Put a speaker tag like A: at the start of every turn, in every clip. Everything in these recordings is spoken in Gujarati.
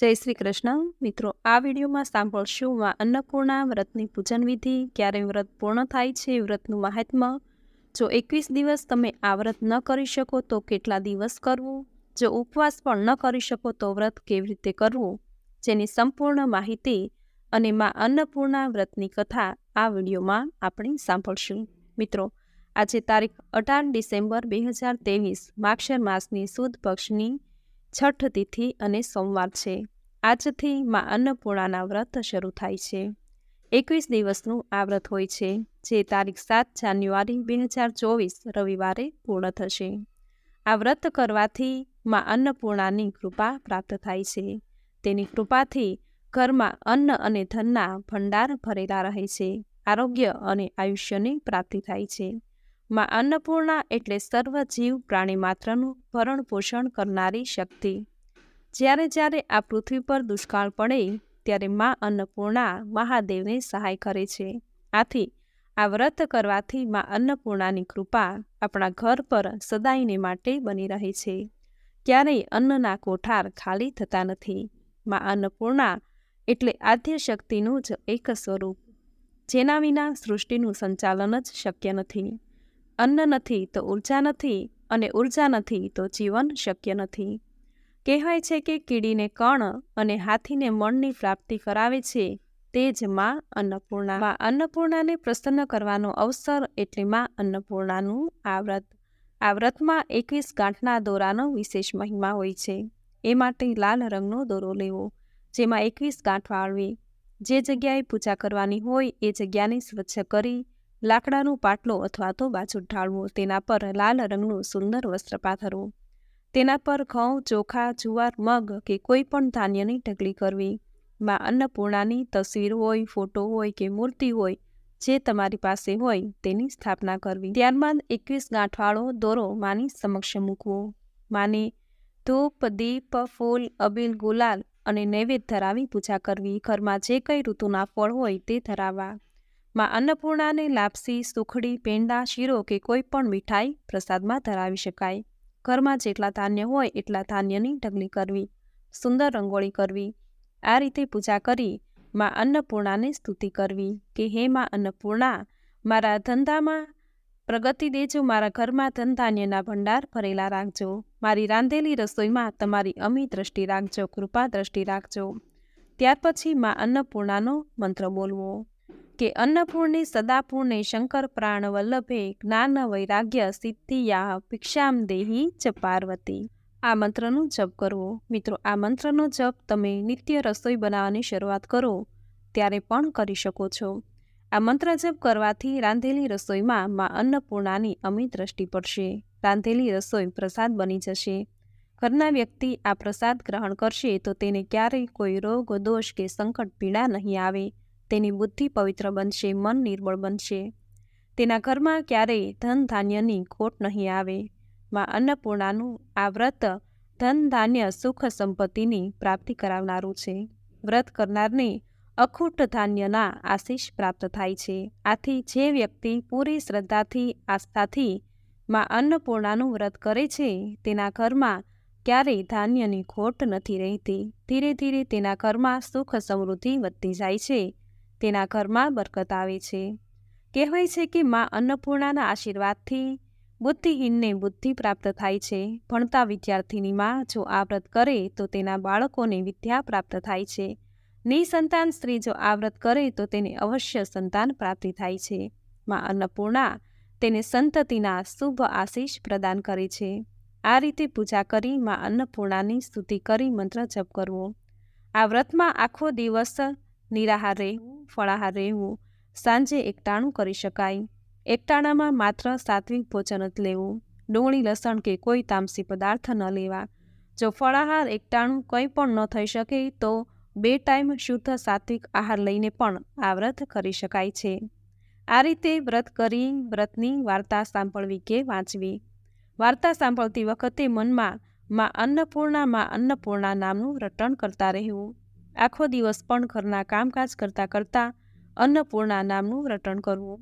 A: જય શ્રી કૃષ્ણ. મિત્રો, આ વિડીયોમાં સાંભળશું માં અન્નપૂર્ણા વ્રતની પૂજન વિધિ ક્યારે વ્રત પૂર્ણ થાય છે, વ્રતનું મહાત્મ્ય. જો એકવીસ દિવસ તમે આ વ્રત ન કરી શકો, તો કેટલા દિવસ કરવું? જો ઉપવાસ પણ ન કરી શકો, તો વ્રત કેવી રીતે કરવું? જેની સંપૂર્ણ માહિતી અને માં અન્નપૂર્ણા વ્રતની કથા આ વિડીયોમાં આપણે સાંભળશું. મિત્રો, આજે તારીખ અઢાર ડિસેમ્બર બે હજાર તેવીસ માક્ષર માસની સુદ પક્ષની છઠ તિથિ અને સોમવાર છે. આજથી માં અન્નપૂર્ણાના વ્રત શરૂ થાય છે. એકવીસ દિવસનું આ વ્રત હોય છે, જે તારીખ સાત જાન્યુઆરી બે હજાર ચોવીસ રવિવારે પૂર્ણ થશે. આ વ્રત કરવાથી માં અન્નપૂર્ણાની કૃપા પ્રાપ્ત થાય છે. તેની કૃપાથી ઘરમાં અન્ન અને ધનના ભંડાર ભરેલા રહે છે. આરોગ્ય અને આયુષ્યની પ્રાપ્તિ થાય છે. માં અન્નપૂર્ણા એટલે સર્વ જીવ પ્રાણી માત્રનું ભરણ પોષણ કરનારી શક્તિ. જ્યારે જ્યારે આ પૃથ્વી પર દુષ્કાળ પડે, ત્યારે મા અન્નપૂર્ણા મહાદેવને સહાય કરે છે. આથી આ વ્રત કરવાથી માં અન્નપૂર્ણાની કૃપા આપણા ઘર પર સદાયને માટે બની રહે છે. ક્યારેય અન્નના કોઠાર ખાલી થતા નથી. માં અન્નપૂર્ણા એટલે આદ્ય શક્તિનું જ એક સ્વરૂપ, જેના વિના સૃષ્ટિનું સંચાલન જ શક્ય નથી. અન્ન નથી તો ઊર્જા નથી અને ઊર્જા નથી તો જીવન શક્ય નથી. કહેવાય છે કે કીડીને કણ અને હાથીને મણની પ્રાપ્તિ કરાવે છે તે જ માં અન્નપૂર્ણા. માં અન્નપૂર્ણાને પ્રસન્ન કરવાનો અવસર એટલે માં અન્નપૂર્ણાનું આ વ્રત આ વ્રતમાં એકવીસ ગાંઠના દોરાનો વિશેષ મહિમા હોય છે. એ માટે લાલ રંગનો દોરો લેવો, જેમાં એકવીસ ગાંઠ વાળવી. જે જગ્યાએ પૂજા કરવાની હોય એ જગ્યાને સ્વચ્છ કરી લાકડાનું પાટલો અથવા તો બાજુ ઢાળવો, તેના પર લાલ રંગનું સુંદર વસ્ત્ર પાથરવું. તેના પર ઘઉં, ચોખા, જુવાર, મગ કે કોઈ પણ ધાન્યની ઢગલી કરવી. માં અન્નપૂર્ણાની તસવીર હોય, ફોટો હોય કે મૂર્તિ હોય, જે તમારી પાસે હોય તેની સ્થાપના કરવી. ત્યારબાદ એકવીસ ગાંઠવાળો દોરો માની સમક્ષ મૂકવો. માને ધૂપ, દીપ, ફૂલ, અબીલ, ગુલાલ અને નૈવેદ્ય ધરાવી પૂજા કરવી. ઘરમાં જે કંઈ ઋતુના ફળ હોય તે ધરાવવા. માં અન્નપૂર્ણાને લાપસી, સુખડી, પેંડા, શીરો કે કોઈ પણ મીઠાઈ પ્રસાદમાં ધરાવી શકાય. ઘરમાં જેટલા ધાન્ય હોય એટલા ધાન્યની ઢગલી કરવી, સુંદર રંગોળી કરવી. આ રીતે પૂજા કરી માં અન્નપૂર્ણાને સ્તુતિ કરવી કે, હે માં અન્નપૂર્ણા, મારા ધંધામાં પ્રગતિ દેજો, મારા ઘરમાં ધન ધાન્યના ભંડાર ભરેલા રાખજો. મારી રાંધેલી રસોઈમાં તમારી અમી દ્રષ્ટિ રાખજો, કૃપા દ્રષ્ટિ રાખજો. ત્યાર પછી માં અન્નપૂર્ણાનો મંત્ર બોલવો. કે અન્નપૂર્ણે સદાપૂર્ણે શંકર પ્રાણ વલ્લભે જ્ઞાન વૈરાગ્ય સિદ્ધિયા ભિક્ષામ દેહી ચ પાર્વતી. આ મંત્રનો જપ કરવો. મિત્રો, આ મંત્રનો જપ તમે નિત્ય રસોઈ બનાવવાની શરૂઆત કરો, ત્યારે પણ કરી શકો છો. આ મંત્ર જપ કરવાથી રાંધેલી રસોઈમાં માં અન્નપૂર્ણાની અમી દ્રષ્ટિ પડશે. રાંધેલી રસોઈ પ્રસાદ બની જશે. ઘરના વ્યક્તિ આ પ્રસાદ ગ્રહણ કરશે તો તેને ક્યારેય કોઈ રોગ, દોષ કે સંકટ પીડા નહીં આવે. તેની બુદ્ધિ પવિત્ર બનશે, મન નિર્બળ બનશે. તેના ઘરમાં ક્યારેય ધન ધાન્યની ખોટ નહીં આવે. માં અન્નપૂર્ણાનું આ વ્રત ધન ધાન્ય સુખ સંપત્તિની પ્રાપ્તિ કરાવનારું છે. વ્રત કરનારને અખૂટ ધાન્યના આશીષ પ્રાપ્ત થાય છે. આથી જે વ્યક્તિ પૂરી શ્રદ્ધાથી, આસ્થાથી માં અન્નપૂર્ણાનું વ્રત કરે છે, તેના ઘરમાં ક્યારેય ધાન્યની ખોટ નથી રહેતી. ધીરે ધીરે તેના ઘરમાં સુખ સમૃદ્ધિ વધતી જાય છે. તેના ઘરમાં બરકત આવે છે. કહેવાય છે કે મા અન્નપૂર્ણાના આશીર્વાદથી બુદ્ધિહીનને બુદ્ધિ પ્રાપ્ત થાય છે. ભણતા વિદ્યાર્થીની મા જો આ વ્રત કરે તો તેના બાળકોને વિદ્યા પ્રાપ્ત થાય છે. નિસંતાન સ્ત્રી જો આ વ્રત કરે તો તેને અવશ્ય સંતાન પ્રાપ્તિ થાય છે. માં અન્નપૂર્ણા તેને સંતતિના શુભ આશીષ પ્રદાન કરે છે. આ રીતે પૂજા કરી મા અન્નપૂર્ણાની સ્તુતિ કરી મંત્ર જપ કરવો. આ વ્રતમાં આખો દિવસ નિરાહાર રહેવું ફળાહાર રહેવું સાંજે એકટાણું કરી શકાય. એકટાણામાં માત્ર સાત્વિક ભોજન જ લેવું. ડુંગળી, લસણ કે કોઈ તામસી પદાર્થ ન લેવા. જો ફળાહાર એકટાણું કંઈ પણ ન થઈ શકે, તો બે ટાઈમ શુદ્ધ સાત્વિક આહાર લઈને પણ આ વ્રત કરી શકાય છે. આ રીતે વ્રત કરી, વ્રતની વાર્તા સાંભળવી કે વાંચવી. વાર્તા સાંભળતી વખતે મનમાં માં અન્નપૂર્ણા માં અન્નપૂર્ણા નામનું રટણ કરતા રહેવું. આખો દિવસ પણ ઘરના કામકાજ કરતાં કરતાં અન્નપૂર્ણા નામનું રટણ કરવું.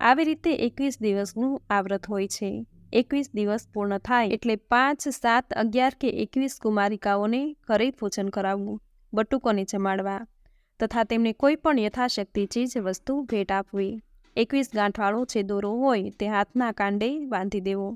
A: આવી રીતે એકવીસ દિવસનું આ વ્રત હોય છે. એકવીસ દિવસ પૂર્ણ થાય એટલે પાંચ, સાત, અગિયાર કે એકવીસ કુમારિકાઓને ઘરે ભોજન કરાવવું,
B: બટુકોને જમાડવા તથા તેમને કોઈ પણ યથાશક્તિ ચીજ વસ્તુ ભેટ આપવી. એકવીસ ગાંઠવાળો જે દોરો હોય તે હાથના કાંડે બાંધી દેવો.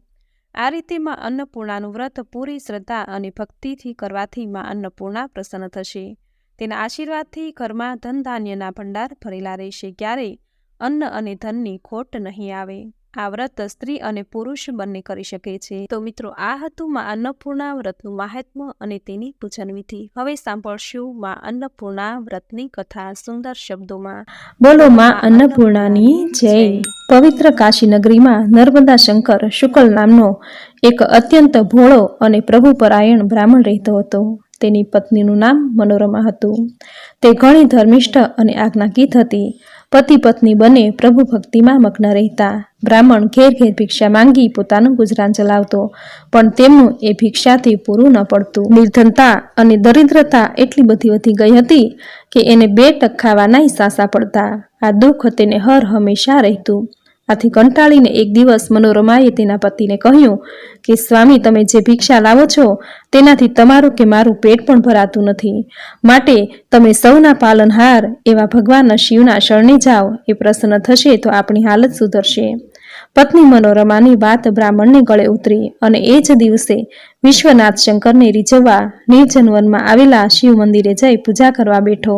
B: આ રીતે માં અન્નપૂર્ણાનું વ્રત પૂરી શ્રદ્ધા અને ભક્તિથી કરવાથી માં અન્નપૂર્ણા પ્રસન્ન થશે. તેના આશીર્વાદથી ઘરમાં ધન ધાન્યના ભંડાર ભરેલા રહેશે ક્યારેય અન્ન અને ધનની ખોટ નહીં આવે. આ વ્રત સ્ત્રી અને પુરુષ બંને કરી શકે છે. તો મિત્રો, આ હતું માં અન્નપૂર્ણા વ્રતનું મહાત્મ્ય અને તેની પૂજન વિધિ. હવે સાંભળશું માં અન્નપૂર્ણા વ્રતની કથા સુંદર શબ્દોમાં.
A: બોલો માં અન્નપૂર્ણાની જય. પવિત્ર કાશી નગરીમાં નર્મદા શંકર શુકલ નામનો એક અત્યંત ભોળો અને પ્રભુપરાયણ બ્રાહ્મણ રહેતો હતો. તેની પત્નીનું નામ મનોરમા હતું. તે ઘણી ધર્મિષ્ઠ અને આજ્ઞાગીત હતી. પતિ પત્ની બંને પ્રભુ ભક્તિમાં મગ્ન રહેતા. બ્રાહ્મણ ઘેર ઘેર ભિક્ષા માંગી પોતાનું ગુજરાન ચલાવતો, પણ તેમનું એ ભિક્ષાથી પૂરું ન પડતું. નિર્ધનતા અને દરિદ્રતા એટલી બધી વધી ગઈ હતી કે એને બે ટક ખાવાનાય સાસા પડતા. આ દુઃખ તેને હર હંમેશા રહેતું. આથી કંટાળીને એક દિવસ મનોરમાએ તેના પતિને કહ્યું કે, સ્વામી, તમે જે ભિક્ષા લાવો છો, તેનાથી તમારું કે મારું પેટ પણ ભરાતું નથી. માટે તમે સૌના પાલનહાર એવા ભગવાનના શિવના શરણે જાઓ. એ પ્રસન્ન થશે તો આપણી હાલત સુધરશે. પત્ની મનોરમાની વાત બ્રાહ્મણને ગળે ઉતરી અને એ જ દિવસે વિશ્વનાથ શંકરને રીઝવવા નિર્જનવનમાં આવેલા શિવ મંદિરે જઈ પૂજા કરવા બેઠો.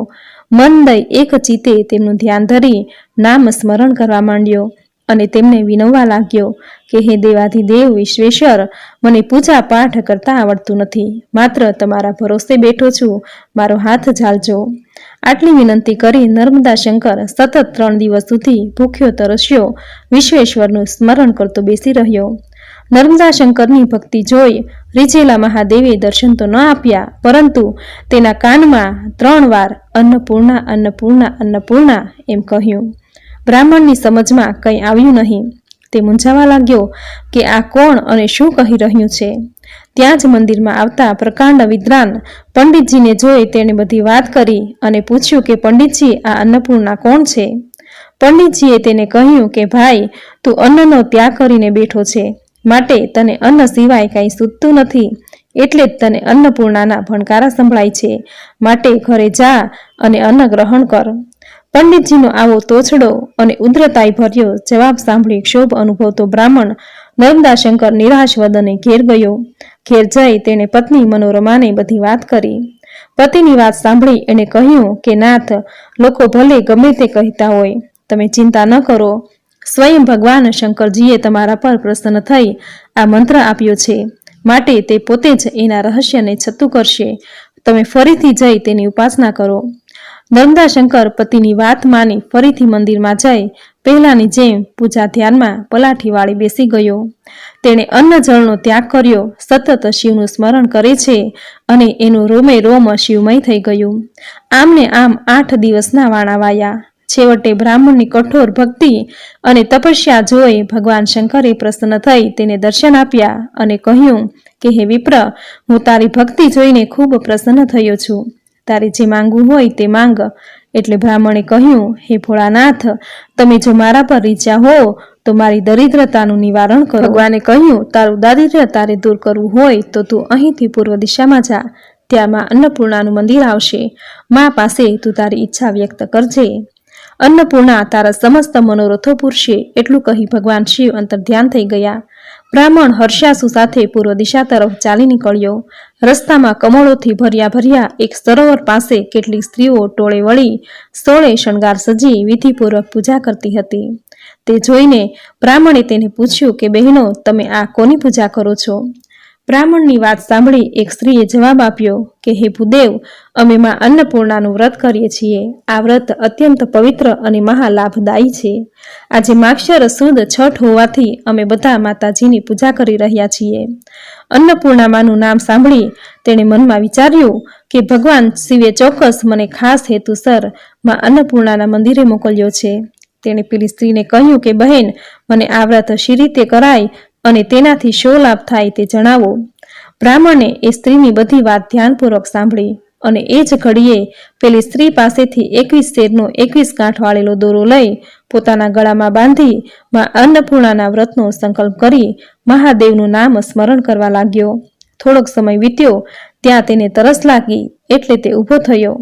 A: મન દઈ એક ચિત્તે તેમનું ધ્યાન ધરી નામ સ્મરણ કરવા માંડ્યો. અને તેમને વિનવવા લાગ્યો કે, હે દેવાધિદેવ વિશ્વેશ્વર, મને પૂજા પાઠ કરતા આવડતું નથી. માત્ર તમારા ભરોસે બેઠો છું. મારો હાથ ઝાલજો. આટલી વિનંતી કરી નર્મદા શંકર સતત ત્રણ દિવસ સુધી ભૂખ્યો તરસ્યો. વિશ્વેશ્વરનું સ્મરણ કરતો બેસી રહ્યો. નર્મદા શંકરની ભક્તિ જોઈ રીજેલા મહાદેવે દર્શન તો ન આપ્યા, પરંતુ તેના કાનમાં ત્રણ વાર અન્નપૂર્ણા અન્નપૂર્ણા અન્નપૂર્ણા એમ કહ્યું. બ્રાહ્મણની સમજમાં કંઈ આવ્યું નહીં. તે મૂંઝાવા લાગ્યો કે આ કોણ અને શું કહી રહ્યું છે? ત્યાં જ મંદિરમાં આવતા પ્રકાંડ વિદ્વાન પંડિતજીને જોઈ તેણે બધી વાત કરી અને પૂછ્યું કે પંડિતજી, આ અન્નપૂર્ણા કોણ છે? પંડિતજીએ તેને કહ્યું કે, ભાઈ, તું અન્નનો ત્યાગ કરીને બેઠો છે. માટે તને અન્ન સિવાય કાંઈ સૂતતું નથી. એટલે જ તને અન્નપૂર્ણાના ભણકારા સંભળાય છે. માટે ઘરે જા અને અન્ન ગ્રહણ કર. પંડિતજીનો આવો તોછડો અને ઉદ્રતાઈ ભર્યો જવાબ સાંભળી ક્ષોભ અનુભવતો બ્રાહ્મણ નર્મદાશંકર નિરાશ વદને ઘેર ગયો. ઘેર જઈ તેણે પત્ની મનોરમાને બધી વાત કરી. પતિની વાત સાંભળી એણે કહ્યું કે, નાથ, લોકો ભલે ગમે તે કહેતા હોય, તમે ચિંતા ન કરો. સ્વયં ભગવાન શંકરજીએ તમારા પર પ્રસન્ન થઈ આ મંત્ર આપ્યો છે. માટે તે પોતે જ એના રહસ્યને છતું કરશે. તમે ફરીથી જઈ તેની ઉપાસના કરો. નર્મદા શંકર પતિની વાત માની ફરીથી મંદિરમાં જઈ પહેલાની જેમ પૂજા ધ્યાનમાં પલાઠી વાળી બેસી ગયો. તેણે અન્ન જળનો ત્યાગ કર્યો, સતત શિવનું સ્મરણ કરે છે અને એનું રોમે રોમ શિવમય થઈ ગયું. આમને આમ આઠ દિવસના વાણા વાયા. છેવટે બ્રાહ્મણની કઠોર ભક્તિ અને તપસ્યા જોઈ ભગવાન શંકરે પ્રસન્ન થઈ તેને દર્શન આપ્યા અને કહ્યું કે, હે વિપ્ર, હું તારી ભક્તિ જોઈને ખૂબ પ્રસન્ન થયો છું. તારે જે માંગવું હોય તે માંગ. એટલે બ્રાહ્મણે કહ્યું, હે ભોળાનાથ, તમે જો મારા પર રીચ્યા હો, તો મારી દરિદ્રતાનું નિવારણ કરો. ભગવાને કહ્યું, તારું દારિદ્ર્ય તારે દૂર કરવું હોય, તો તું અહીંથી પૂર્વ દિશામાં જા. ત્યાં માં અન્નપૂર્ણાનું મંદિર આવશે. મા પાસે તું તારી ઈચ્છા વ્યક્ત કરજે. અન્નપૂર્ણા તારા સમસ્ત મનોરથો પૂરશે, એટલું કહી ભગવાન શિવ અંતર ધ્યાન થઈ ગયા. બ્રાહ્મણ હર્ષાસુ સાથે પૂર્વ દિશા તરફ ચાલી નીકળ્યો. રસ્તામાં કમળોથી ભર્યા ભર્યા એક સરોવર પાસે કેટલીક સ્ત્રીઓ ટોળે વળી સ્થળે શણગાર સજી વિધિપૂર્વક પૂજા કરતી હતી. તે જોઈને બ્રાહ્મણે તેને પૂછ્યું કે, બહેનો, તમે આ કોની પૂજા કરો છો? બ્રાહ્મણની વાત સાંભળી એક સ્ત્રીએ જવાબ આપ્યો કે, હે ભૂદેવ, અમે માં અન્નપૂર્ણાનું વ્રત કરીએ છીએ. આ વ્રત અત્યંત પવિત્ર અને મહાલાભદાયી છે. આજે માક્ષર સુદ છઠ હોવાથી અમે બધા માતાજીની પૂજા કરી રહ્યા છીએ. અન્નપૂર્ણામાનું નામ સાંભળી તેણે મનમાં વિચાર્યું કે, ભગવાન શિવે ચોક્કસ મને ખાસ હેતુસરમાં અન્નપૂર્ણાના મંદિરે મોકલ્યો છે. તેણે પેલી સ્ત્રીને કહ્યું કે, બહેન, મને આ વ્રત શી રીતે કરાય અને તેનાથી શો લાભ થાય તે જણાવો. બ્રાહ્મણે એ સ્ત્રીની બધી વાત ધ્યાનપૂર્વક સાંભળી અને એ જ ઘડીએ પેલી સ્ત્રી પાસેથી એકવીસ શેરનો એકવીસ ગાંઠ વાળેલો દોરો લઈ પોતાના ગળામાં બાંધી માં અન્નપૂર્ણાના વ્રતનો સંકલ્પ કરી મહાદેવનું નામ સ્મરણ કરવા લાગ્યો. થોડોક સમય વીત્યો, ત્યાં તેને તરસ લાગી એટલે તે ઊભો થયો.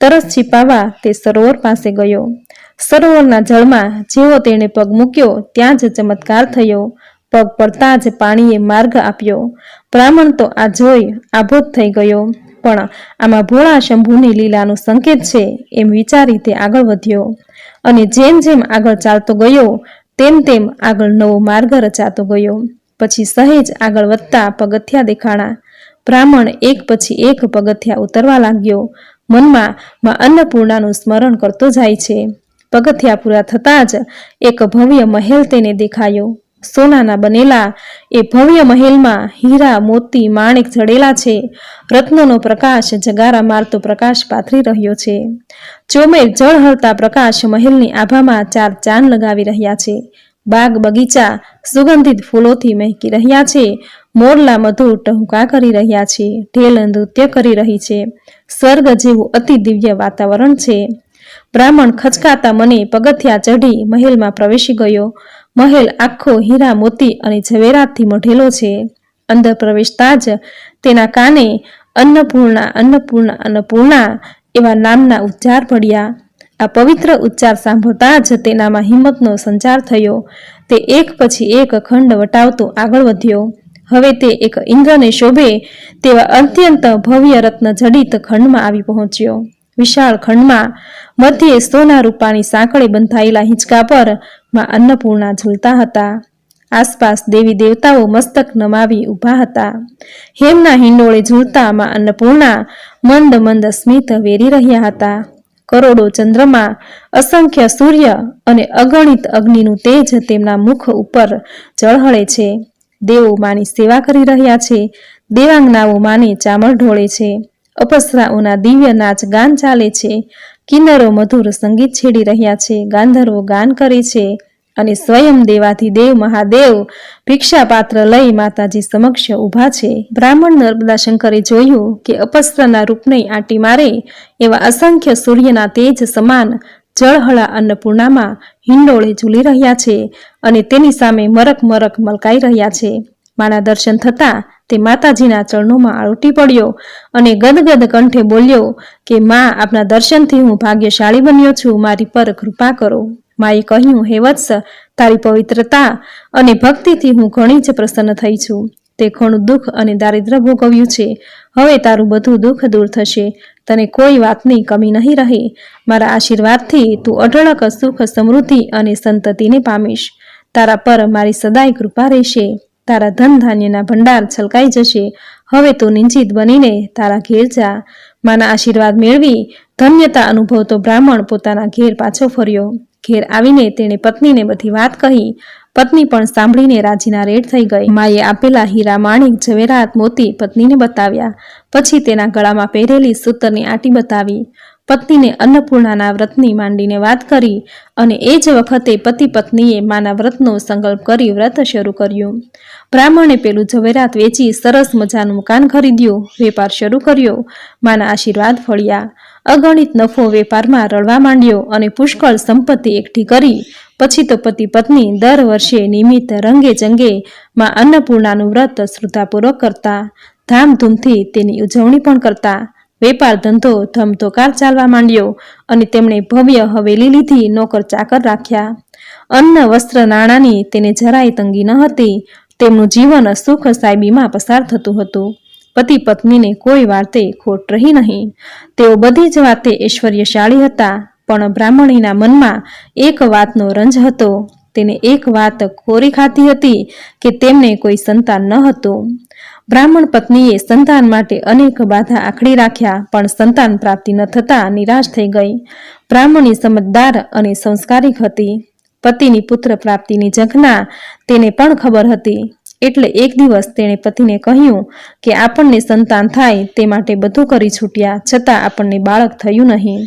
A: તરસ છીપાવા તે સરોવર પાસે ગયો. સરોવરના જળમાં જેવો તેણે પગ મૂક્યો, ત્યાં જ ચમત્કાર થયો. પગ પડતા જ પાણીએ માર્ગ આપ્યો. બ્રાહ્મણ તો આ જોઈ આભોત થઈ ગયો. પણ આમાં ભોળા શંભુની લીલાનો સંકેત છે એમ વિચારી તે આગળ વધ્યો. અને જેમ જેમ આગળ ચાલતો ગયો, તેમ તેમ આગળ નવો માર્ગ રચાતો ગયો. પછી સહેજ આગળ વધતા પગથિયા દેખાણા. બ્રાહ્મણ એક પછી એક પગથિયા ઉતરવા લાગ્યો. મનમાં માં અન્નપૂર્ણાનું સ્મરણ કરતો જાય છે. પગથિયા પૂરા થતાં જ એક ભવ્ય મહેલ તેને દેખાયો. સોનાના બનેલા એ ભવ્ય મહેલમાં હીરા, મોતી, માણેક જડેલા છે. રત્નોનો પ્રકાશ જગારા મારતો પ્રકાશ પાથરી રહ્યો છે. ચોમેર જળ હળતા પ્રકાશ મહેલની આભામાં ચાર ચાંદ લગાવી રહ્યા છે. બાગ બગીચા સુગંધિત ફૂલોથી મહેકી રહ્યા છે. મોરલા મધુર ટહુકા કરી રહ્યા છે. ઢેલ નૃત્ય કરી રહી છે. સ્વર્ગ જેવું અતિ દિવ્ય વાતાવરણ છે. બ્રાહ્મણ ખચકાતા મને પગથિયા ચઢી મહેલમાં પ્રવેશી ગયો. મહેલ આખો હીરા મોતી અને ઝવેરાતથી મઢેલો છે. અંદર પ્રવેશતા જ તેના કાને અન્નપૂર્ણા અન્નપૂર્ણા અન્નપૂર્ણા એવા નામના ઉચ્ચાર પડ્યા. આ પવિત્ર ઉચ્ચાર સાંભળતા જ તેનામાં હિંમતનો સંચાર થયો. તે એક પછી એક ખંડ વટાવતો આગળ વધ્યો. હવે તે એક ઇન્દ્રને શોભે તેવા અત્યંત ભવ્ય રત્ન જડિત ખંડમાં આવી પહોંચ્યો. વિશાળ ખંડમાં મધ્યે સોના રૂપાની સાંકળે બંધાયેલા હિંચકા પર માં અન્નપૂર્ણા ઝૂલતા હતા. આસપાસ દેવી દેવતાઓ મસ્તક નમાવી ઊભા હતા. હેમના હિંડોળે ઝૂલતા માં અન્નપૂર્ણા મંદ મંદ સ્મિત વેરી રહ્યા હતા. કરોડો ચંદ્રમા, અસંખ્ય સૂર્ય અને અગણિત અગ્નિનું તેજ તેમના મુખ ઉપર ઝળહળે છે. દેવો માની સેવા કરી રહ્યા છે. દેવાંગનાઓ માને ચામર ઢોળે છે. અપસરાઓના દિવ્ય નાચ ગાન ચાલે છે. કિન્નરો મધુર સંગીત છેડી રહ્યા છે, ગાંધર્વો ગાન કરે છે અને સ્વયં દેવાથી દેવ મહાદેવ ભિક્ષા પાત્ર લઈ માતાજી સમક્ષ ઊભા છે. બ્રાહ્મણ નર્મદા શંકરે જોયું કે અપસ્ત્રના રૂપને આંટી મારે એવા અસંખ્ય સૂર્યના તેજ સમાન જળહળા અન્નપૂર્ણામાં હિંડોળે ઝૂલી રહ્યા છે અને તેની સામે મરક મરક મલકાઈ રહ્યા છે. માના દર્શન થતાં તે માતાજીના ચરણોમાં આળોટી પડ્યો અને ગદગદ કંઠે બોલ્યો કે, માં, આપના દર્શનથી હું ભાગ્યશાળી બન્યો છું. મારી પર કૃપા કરો. માએ કહ્યું, હે વત્સ, તારી પવિત્રતા અને ભક્તિથી હું ઘણી જ પ્રસન્ન થઈ છું. તે ઘણું દુઃખ અને દારિદ્ર્ય ભોગવ્યું છે. હવે તારું બધું દુઃખ દૂર થશે. તને કોઈ વાતની કમી નહીં રહે. મારા આશીર્વાદથી તું અઢળક સુખ સમૃદ્ધિ અને સંતતિને પામીશ. તારા પર મારી સદાય કૃપા રહેશે. તારા ધન ધાન્યના ભંડાર છલકાઈ જશે. હવે તું નિંચિત બનીને તારા ઘેર જા. માના આશીર્વાદ મેળવી ધન્યતા અનુભવતો બ્રાહ્મણ પોતાના ઘેર પાછો ફર્યો. ઘેર આવીને તેણે પત્નીને બધી વાત કહી. પત્ની પણ સાંભળીને રાજીના રેડ થઈ ગઈ. માએ આપેલા હીરા માણિક ઝવેરાત મોતી પત્નીને બતાવ્યા. પછી તેના ગળામાં પહેરેલી સૂતરની આટી બતાવી. પત્નીને અન્નપૂર્ણાના વ્રતની માંડીને વાત કરી અને એ જ વખતે પતિ પત્નીએ માના વ્રતનો સંકલ્પ કરી વ્રત શરૂ કર્યું. બ્રાહ્મણે પેલું ઝવેરાત વેચી સરસ મજાનું મકાન ખરીદ્યું. વેપાર શરૂ કર્યો. માના આશીર્વાદ ફળ્યા. અગણિત નફો વેપારમાં રળવા માંડ્યો અને પુષ્કળ સંપત્તિ એકઠી કરી પછી તો પતિ પત્ની દર વર્ષે નિમિત્ત રંગે ચંગે માં અન્નપૂર્ણાનું વ્રત શ્રદ્ધાપૂર્વક કરતા, ધામધૂમથી તેની ઉજવણી પણ કરતા. વેપાર ધંધો ધમધોકાર ચાલવા માંડ્યો અને તેમણે ભવ્ય હવેલી લીધી, નોકર ચાકર રાખ્યા. અન્ન, વસ્ત્ર, નાણાંની તેને જરાય તંગી ન હતી. તેમનું જીવન સુખ સાહેબીમાં પસાર થતું હતું. પતિ પત્નીને કોઈ વાતે ખોટ રહી નહીં. તેઓ બધી જ વાતે ઐશ્વર્યશાળી હતા. પણ બ્રાહ્મણીના મનમાં એક વાતનો રંજ હતો. તેને એક વાત કોરી ખાતી હતી કે તેમને કોઈ સંતાન ન હતું. બ્રાહ્મણ પત્નીએ સંતાન માટે અનેક બાધા આખડી રાખ્યા, પણ સંતાન પ્રાપ્તિ ન થતાં નિરાશ થઈ ગઈ. બ્રાહ્મણી સમજદાર અને સંસ્કારિક હતી. પતિની પુત્ર પ્રાપ્તિની ઝંખના તેને પણ ખબર હતી. એટલે એક દિવસ તેણે પતિને કહ્યું કે આપણને સંતાન થાય તે માટે બધું કરી છૂટ્યા, છતાં આપણને બાળક થયું નહીં.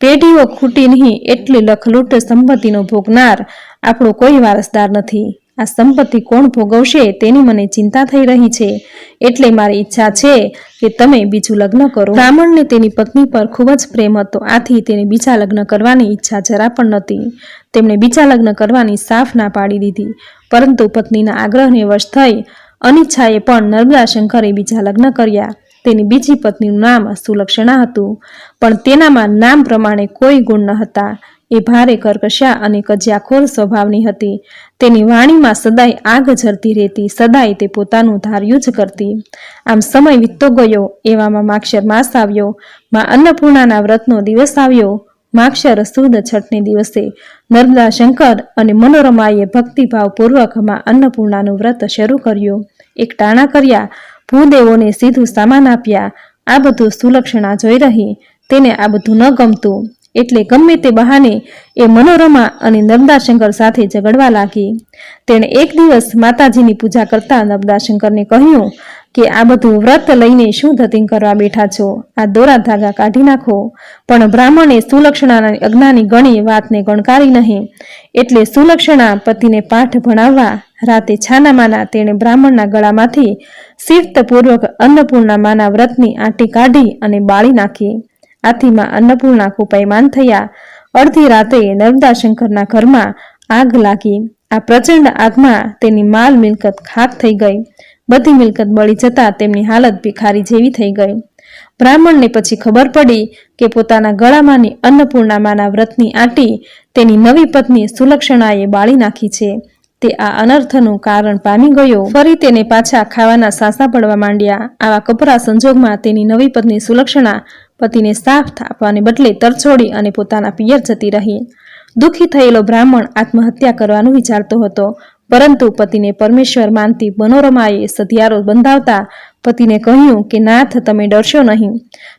A: પેઢીઓ ખૂટી નહીં એટલે લખલૂટ સંપત્તિનો ભોગનાર આપણો કોઈ વારસદાર નથી. આ સંપત્તિ કોણ ભોગવશે તેની મને ચિંતા થઈ રહી છે. એટલે મારી ઈચ્છા છે કે તમે બીજું લગ્ન કરો. બ્રાહ્મણને તેની પત્ની પર ખૂબ જ પ્રેમ હતો. આથી તેને બીજા લગ્ન કરવાની ઈચ્છા જરા પણ નહોતી. તેમણે બીજા લગ્ન કરવાની સાફ ના પાડી દીધી. પરંતુ પત્નીના આગ્રહને વશ થઈ અનિચ્છાએ પણ નર્મદા શંકરે બીજા લગ્ન કર્યા. તેની બીજી પત્નીનું નામ સુલક્ષણા હતું. પણ તેનામાં નામ પ્રમાણે કોઈ ગુણ ન હતા એ ભારે કર્કશા અને કજિયાખોર સ્વભાવની હતી. તેની વાણીમાં સદાય આગ ઝરતી રહેતી, સદાય તે પોતાનું ધાર્યું જ કરતી. આમ સમય વીતતો ગયો, એવામાં માક્ષર માસ આવ્યો, માં અન્નપૂર્ણાના વ્રતનો દિવસ આવ્યો, માક્ષર સુદ છઠને દિવસે નર્મદા શંકર અને મનોરમાએ ભક્તિભાવપૂર્વકમાં અન્નપૂર્ણાનું વ્રત શરૂ કર્યું. એક ટાણા કર્યા, ભૂદેવોને સીધું સામાન આપ્યા, આ બધું સુલક્ષણા જોઈ રહી, તેને આ બધું ન ગમતું. એટલે ગમે તે બહાને એ મનોરમા અને નર્મદાશંકર સાથે ઝઘડવા લાગી. તેણે એક દિવસ માતાજીની પૂજા કરતા નર્મદાશંકરને કહ્યું કે, આ બધું વ્રત લઈને શું ધતિંગ કરવા બેઠા છો? આ દોરા ધાગા કાઢી નાખો. પણ બ્રાહ્મણે સુલક્ષણાના અજ્ઞાની ગણી વાતને ગણકારી નહીં. એટલે સુલક્ષણા પતિને પાઠ ભણાવવા રાતે છાનામાના તેણે બ્રાહ્મણના ગળામાંથી શિફતપૂર્વક અન્નપૂર્ણા માના વ્રતની આંટી કાઢી અને બાળી નાખી. આથી માં અન્નપૂર્ણા કુપાયમાન થયા. અડધી રાતે નર્મદા શંકરના ઘરમાં આગ લાગી. આ પ્રચંડ આગમાં તેની માલ મિલકત ખાક થઈ ગઈ. બધી મિલકત બળી જતા તેમની હાલત ભિખારી જેવી થઈ ગઈ. બ્રાહ્મણને પછી ખબર પડી કે પોતાના ગળામાંની અન્નપૂર્ણામાના વ્રતની આંટી તેની નવી પત્ની સુલક્ષણાએ બાળી નાખી છે. તે આ અનર્થનું કારણ પામી ગયો. ફરી તેને પાછા ખાવાના સાસા પડવા માંડ્યા. આવા કપરા સંજોગમાં તેની નવી પત્ની સુલક્ષણા પતિને સાફ થાપવાને બદલે તરછોડી અને પોતાના પિયર જતી રહી. દુઃખી થયેલો બ્રાહ્મણ આત્મહત્યા કરવાનું વિચારતો હતો, પરંતુ પતિને પરમેશ્વર માનતી મનોરમાએ સધિયારો બંધાવતા પતિને કહ્યું કે, નાથ, તમે ડરશો નહીં.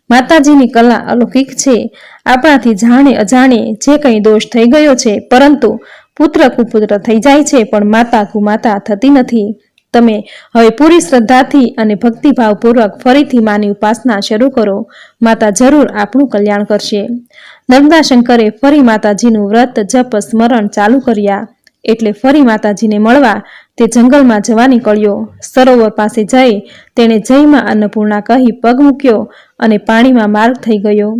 A: માતાજીની કલા અલૌકિક છે. આપણાથી જાણે અજાણે જે કંઈ દોષ થઈ ગયો છે, પરંતુ પુત્ર કુપુત્ર થઈ જાય છે, પણ માતા કુમાતા થતી નથી. તમે હવે પૂરી શ્રદ્ધાથી અને ભક્તિભાવપૂર્વક ફરીથી માની ઉપાસના શરૂ કરો. માતા જરૂર આપણું કલ્યાણ કરશે. નર્મદાશંકરે ફરી માતાજીનું વ્રત, જપ, સ્મરણ ચાલુ કર્યા. એટલે ફરી માતાજીને મળવા તે જંગલમાં જવા નીકળ્યો સરોવર પાસે જઈ તેણે જયમાં અન્નપૂર્ણા કહી પગ મૂક્યો અને પાણીમાં માર્ગ થઈ ગયો.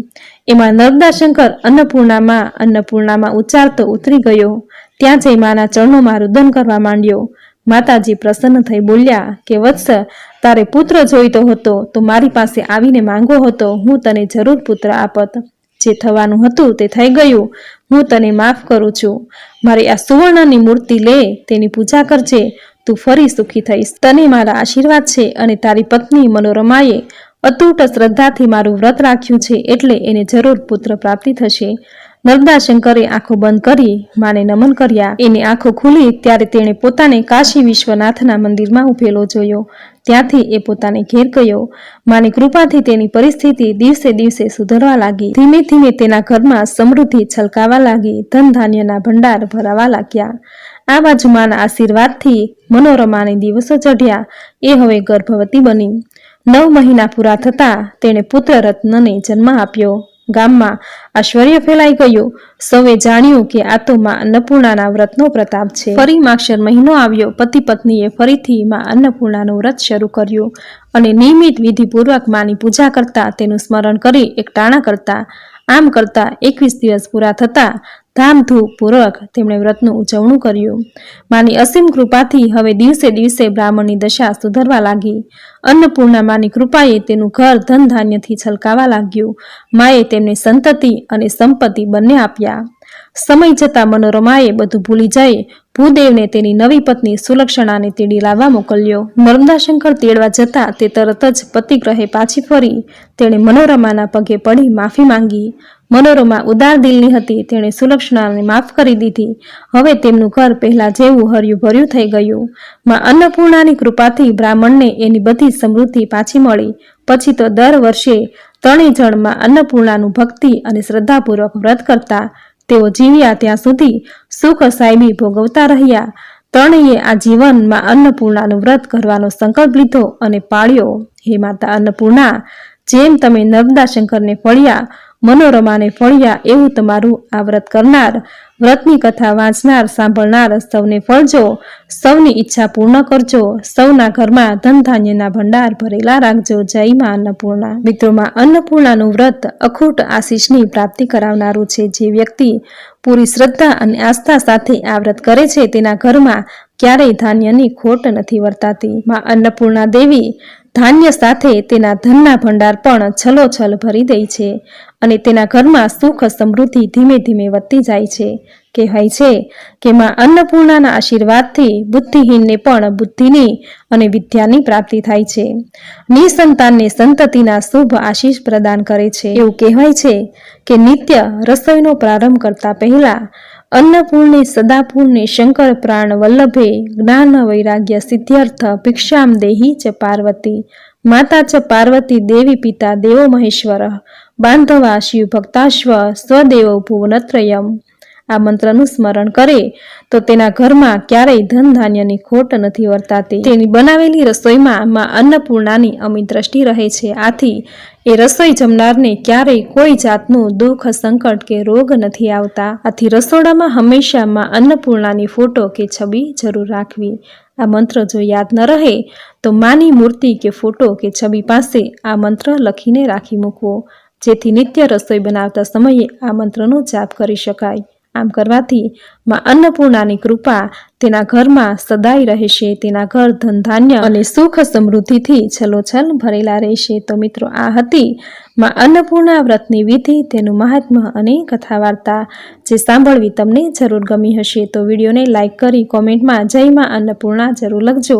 A: એમાં નર્મદાશંકર અન્નપૂર્ણામાં અન્નપૂર્ણામાં ઉચ્ચારતો ઉતરી ગયો. ત્યાં જઈ માના ચરણોમાં રુદન કરવા માંડ્યો. માતાજી પ્રસન્ન થઈ બોલ્યા કે, વત્સ, તારે પુત્ર જોઈતો હતો, તો મારી પાસે આવીને માંગો હતો, હું તને જરૂર પુત્ર આપત. જે થવાનું હતું તે થઈ ગયું. હું તને માફ કરું છું. મારી આ સુવર્ણની મૂર્તિ લે, તેની પૂજા કરજે. તું ફરી સુખી થઈશ. તને મારા આશીર્વાદ છે અને તારી પત્ની મનોરમાએ અતૂટ શ્રદ્ધાથી મારું વ્રત રાખ્યું છે, એટલે એને જરૂર પુત્ર પ્રાપ્તિ થશે. નર્મદા શંકરે આંખો બંધ કરી માને નમન કર્યા. એની આંખો ખુલી ત્યારે તેણે પોતાને કાશી વિશ્વનાથના મંદિરમાં ઉભેલો જોયો. ત્યાંથી એ પોતાને ઘેર ગયો. માની કૃપાથી તેની પરિસ્થિતિ દિવસે દિવસે સુધરવા લાગી. ધીમે ધીમે તેના ઘરમાં સમૃદ્ધિ છલકાવા લાગી. ધન ધાન્યના ભંડાર ભરાવા લાગ્યા. આ બાજુ માના આશીર્વાદથી મનોરમાને દિવસો ચઢ્યા. એ હવે ગર્ભવતી બની. નવ મહિના પૂરા થતા તેણે પુત્ર રત્નને જન્મ આપ્યો. ગામમાં ઐશ્વર્ય ફેલાઈ ગયું. સૌએ જાણ્યું કે આ તો માં અન્નપૂર્ણાના વ્રતનો પ્રતાપ છે. ફરી માક્ષર મહિનો આવ્યો. પતિ પત્નીએ ફરીથી માં અન્નપૂર્ણાનું વ્રત શરૂ કર્યું અને નિયમિત વિધિપૂર્વક માની પૂજા કરતા તેનું સ્મરણ કરી એક ટાણા કરતા, આમ કરતા એકવીસ દિવસ પૂરા થતા ધામધૂમપૂર્વક તેમણે વ્રતનું ઉજવણું કર્યું. માની અસીમ કૃપાથી હવે દિવસે દિવસે બ્રાહ્મણની દશા સુધરવા લાગી. અન્નપૂર્ણા માની કૃપાએ તેનું ઘર ધન ધાન્યથી છલકાવા લાગ્યું. માએ તેમને સંતતિ અને સંપત્તિ બંને આપ્યા. સમય જતા મનોરમાએ બધું ભૂલી જઈ ભૂદેવને તેની નવી પત્ની સુલક્ષણાને તેડી લાવવા મોકલ્યો. નર્મદાશંકર તેડવા જતા તે તરત જ પતિગ્રહે પાછી ફરી. તેણે મનોરમાના પગે પડી માફી માંગી. મનોરમા ઉદાર દિલની હતી, તેણે સુલક્ષણાને માફ કરી દીધી. હવે તેમનું ઘર પહેલા જેવું હર્યું ભર્યું થઈ ગયું. માં અન્નપૂર્ણાની કૃપાથી બ્રાહ્મણને એની બધી સમૃદ્ધિ પાછી મળી. પછી તો દર વર્ષે ત્રણેય જણમાં અન્નપૂર્ણાનું ભક્તિ અને શ્રદ્ધાપૂર્વક વ્રત કરતા. તેઓ જીવ્યા ત્યાં સુધી સુખ સાહેબી ભોગવતા રહ્યા. ત્રણેય આ જીવનમાં અન્નપૂર્ણાનું વ્રત કરવાનો સંકલ્પ લીધો અને પાળ્યો. હે માતા અન્નપૂર્ણા, જેમ તમે નર્મદા શંકરને ફળ્યા મનોરમાને ફળ્યા એવું તમારું આ વ્રત કરનાર, વ્રતની કથા વાંચનાર, સાંભળનાર સૌને ફળજો. સૌની ઈચ્છા પૂર્ણ કરજો. સૌના ઘરમાં ધન ધાન્યના ભંડાર ભરેલા રાખજો. જય માં અન્નપૂર્ણા. મિત્રોમાં અન્નપૂર્ણાનું વ્રત અખૂટ આશીષની પ્રાપ્તિ કરાવનારું છે જે વ્યક્તિ પૂરી શ્રદ્ધા અને આસ્થા સાથે આ વ્રત કરે છે, તેના ઘરમાં ક્યારેય ધાન્યની ખોટ નથી વર્તાતી. માં અન્નપૂર્ણા દેવી ધાન્ય સાથે તેના ધનના ભંડાર પણ છલોછલ ભરી દે છે અને તેના ઘરમાં સુખ સમૃદ્ધિ ધીમે ધીમે વધતી જાય છે. કહેવાય છે કે માં અન્નપૂર્ણાના આશીર્વાદથી બુદ્ધિહીનને પણ બુદ્ધિની અને વિદ્યાની પ્રાપ્તિ થાય છે. નિસંતાનને સંતતિના શુભ આશીષ પ્રદાન કરે છે. એવું કહેવાય છે કે નિત્ય રસોઈનો પ્રારંભ કરતા પહેલા અન્નપૂર્ણે સદાપૂર્ણે શંકર પ્રાણ વલ્લભે જ્ઞાન વૈરાગ્ય સિદ્ધ્યર્થ ભિક્ષામ દેહી ચ પાર્વતી માતા ચ પાર્વતી દેવી પિતા દેવો મહેશ્વર બાંધવા શિવ ભક્તાશ્વ સ્વદેવો ભુવનત્રયમ આ મંત્રનું સ્મરણ કરે, તો તેના ઘરમાં ક્યારેય ધન ધાન્યની ખોટ નથી વર્તાતી. તેની બનાવેલી રસોઈમાં માં અન્નપૂર્ણાની અમિત દ્રષ્ટિ રહે છે. આથી, એ રસોઈ જમનારને ક્યારેય કોઈ જાતનું દુઃખ, સંકટ કે રોગ નથી આવતા. આથી રસોડામાં હંમેશા માં અન્નપૂર્ણાની ફોટો કે છબી જરૂર રાખવી. આ મંત્ર જો યાદ ન રહે, તો માની મૂર્તિ કે ફોટો કે છબી પાસે આ મંત્ર લખીને રાખી મૂકવો. જેથી નિત્ય રસોઈ બનાવતા સમયે આ મંત્રનો જાપ કરી શકાય. આમ કરવાથી માં અન્નપૂર્ણાની કૃપા તેના ઘરમાં સદાય રહેશે. તેના ઘર ધનધાન્ય અને સુખ સમૃદ્ધિથી છલોછલ ભરેલા રહેશે. તો મિત્રો, આ હતી માં અન્નપૂર્ણા વ્રતની વિધિ. તેનું મહાત્મ્ય અને કથા વાર્તા જે સાંભળવી તમને જરૂર ગમી હશે તો વિડીયોને લાઇક કરી કોમેન્ટમાં જય માં અન્નપૂર્ણા જરૂર લખજો.